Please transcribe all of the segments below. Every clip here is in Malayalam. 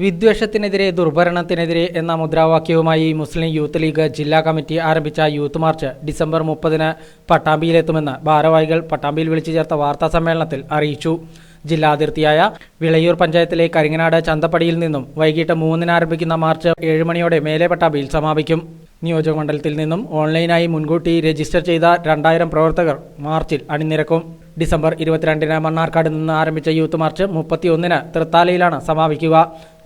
വിദ്വേഷത്തിനെതിരെ ദുർഭരണത്തിനെതിരെ എന്ന മുദ്രാവാക്യവുമായി മുസ്ലിം യൂത്ത് ലീഗ് ജില്ലാ കമ്മിറ്റി ആരംഭിച്ച യൂത്ത് മാർച്ച് ഡിസംബർ മുപ്പതിന് പട്ടാമ്പിയിലെത്തുമെന്ന് ഭാരവാഹികൾ പട്ടാമ്പിയിൽ വിളിച്ചു ചേർത്ത വാർത്താ സമ്മേളനത്തിൽ അറിയിച്ചു. ജില്ലാ അതിർത്തിയായ വിളയൂർ പഞ്ചായത്തിലെ കരിങ്ങനാട് ചന്തപ്പടിയിൽ നിന്നും വൈകിട്ട് മൂന്നിന് ആരംഭിക്കുന്ന മാർച്ച് ഏഴ് മണിയോടെ മേലെ പട്ടാമ്പിയിൽ സമാപിക്കും. നിയോജകമണ്ഡലത്തിൽ നിന്നും ഓൺലൈനായി മുൻകൂട്ടി രജിസ്റ്റർ ചെയ്ത രണ്ടായിരം പ്രവർത്തകർ മാർച്ചിൽ അണിനിരക്കും. ഡിസംബർ ഇരുപത്തിരണ്ടിന് മണ്ണാർക്കാട് നിന്ന് ആരംഭിച്ച യൂത്ത് മാർച്ച് മുപ്പത്തിയൊന്നിന് തൃത്താലയിലാണ് സമാപിക്കുക.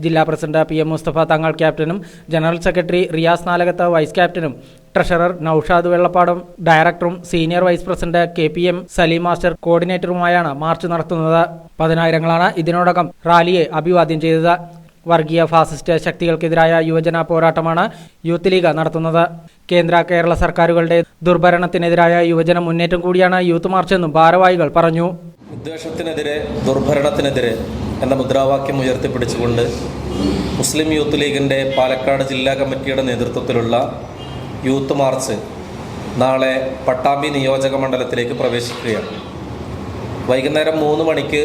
ജില്ലാ president P M Mustafa Thangal ക്യാപ്റ്റനും general secretary Riyas Nalakath vice ക്യാപ്റ്റനും ട്രഷറർ നൌഷാദ് വെള്ളപ്പാടും ഡയറക്ടറും senior vice president K P M Saleem master കോർഡിനേറ്ററുമായാണ് march നടത്തുന്നത്. പതിനായിരങ്ങളാണ് ഇതിനോടകം റാലിയെ അഭിവാദ്യം ചെയ്തത്. വർഗീയ ഫാസിസ്റ്റ് ശക്തികൾക്കെതിരായ യുവജന പോരാട്ടമാണ് യൂത്ത് ലീഗ് നടത്തുന്നത്. കേന്ദ്ര കേരള സർക്കാരുകളുടെ ദുർഭരണത്തിനെതിരായ യുവജന മുന്നേറ്റം കൂടിയാണ് യൂത്ത് മാർച്ചെന്നും ഭാരവാഹികൾ പറഞ്ഞു. വിദ്വേഷത്തിനെതിരെ ദുർഭരണത്തിനെതിരെ എന്ന മുദ്രാവാക്യം ഉയർത്തിപ്പിടിച്ചുകൊണ്ട് മുസ്ലിം യൂത്ത് ലീഗിന്റെ പാലക്കാട് ജില്ലാ കമ്മിറ്റിയുടെ നേതൃത്വത്തിലുള്ള യൂത്ത് മാർച്ച് നാളെ പട്ടാമ്പി നിയോജക മണ്ഡലത്തിലേക്ക് പ്രവേശിക്കുകയാണ്. വൈകുന്നേരം മൂന്ന് മണിക്ക്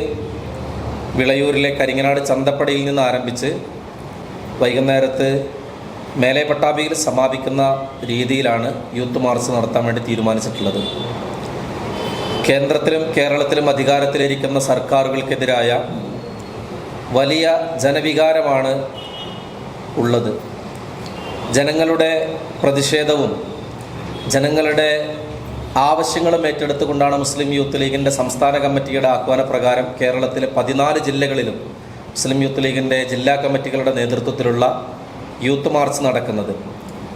വിളയൂരിലെ കരിങ്ങനാട് ചന്തപ്പടിയിൽ നിന്ന് ആരംഭിച്ച് വൈകുന്നേരത്ത് മേലെ പട്ടാമ്പിയിൽ സമാപിക്കുന്ന രീതിയിലാണ് യൂത്ത് മാർച്ച് നടത്താൻ വേണ്ടി തീരുമാനിച്ചിട്ടുള്ളത്. കേന്ദ്രത്തിലും കേരളത്തിലും അധികാരത്തിലിരിക്കുന്ന സർക്കാരുകൾക്കെതിരായ വലിയ ജനവികാരമാണ് ഉള്ളത്. ജനങ്ങളുടെ പ്രതിഷേധവും ജനങ്ങളുടെ ആവശ്യങ്ങളും ഏറ്റെടുത്തുകൊണ്ടാണ് മുസ്ലിം യൂത്ത് ലീഗിന്റെ സംസ്ഥാന കമ്മിറ്റിയുടെ ആഹ്വാനപ്രകാരം കേരളത്തിലെ പതിനാല് ജില്ലകളിലും മുസ്ലിം യൂത്ത് ലീഗിന്റെ ജില്ലാ കമ്മിറ്റികളുടെ നേതൃത്വത്തിലുള്ള യൂത്ത് മാർച്ച് നടക്കുന്നത്.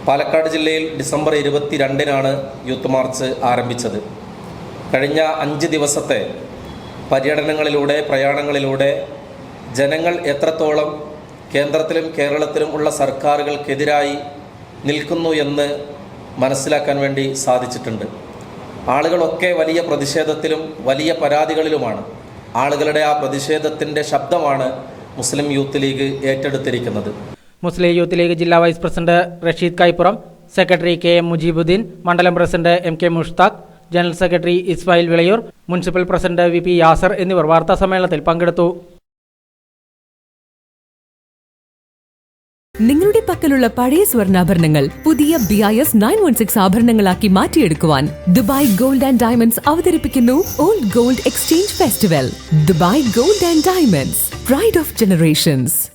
പാലക്കാട് ജില്ലയിൽ ഡിസംബർ ഇരുപത്തി രണ്ടിനാണ് യൂത്ത് മാർച്ച് ആരംഭിച്ചത്. കഴിഞ്ഞ അഞ്ച് ദിവസത്തെ പര്യടനങ്ങളിലൂടെ പ്രയാണങ്ങളിലൂടെ ജനങ്ങൾ എത്രത്തോളം കേന്ദ്രത്തിലും കേരളത്തിലും ഉള്ള സർക്കാരുകൾക്കെതിരായി നിൽക്കുന്നു എന്ന് മനസ്സിലാക്കാൻ വേണ്ടി സാധിച്ചിട്ടുണ്ട്. ആളുകളൊക്കെ വലിയ പ്രതിഷേധത്തിലും വലിയ പരാതികളിലുമാണ്. ആളുകളുടെ ആ പ്രതിഷേധത്തിന്റെ ശബ്ദമാണ് മുസ്ലിം യൂത്ത് ലീഗ് ഏറ്റെടുത്തിരിക്കുന്നത്. മുസ്ലിം യൂത്ത് ലീഗ് ജില്ലാ vice president Rasheed Kaippuram secretary K M Mujeebuddin മണ്ഡലം president M K Mushtaq general secretary Ismail Vilayur municipal president V P Yasar എന്നിവർ വാർത്താ സമ്മേളനത്തിൽ പങ്കെടുത്തു. നിങ്ങളുടെ പക്കലുള്ള പഴയ സ്വർണാഭരണങ്ങൾ പുതിയ B I S nine one six ആഭരണങ്ങളാക്കി മാറ്റിയെടുക്കുവാൻ ദുബായ് ഗോൾഡ് ആൻഡ് ഡയമണ്ട്സ് അവതരിപ്പിക്കുന്നു old gold exchange festival. Dubai gold and diamonds pride of generations.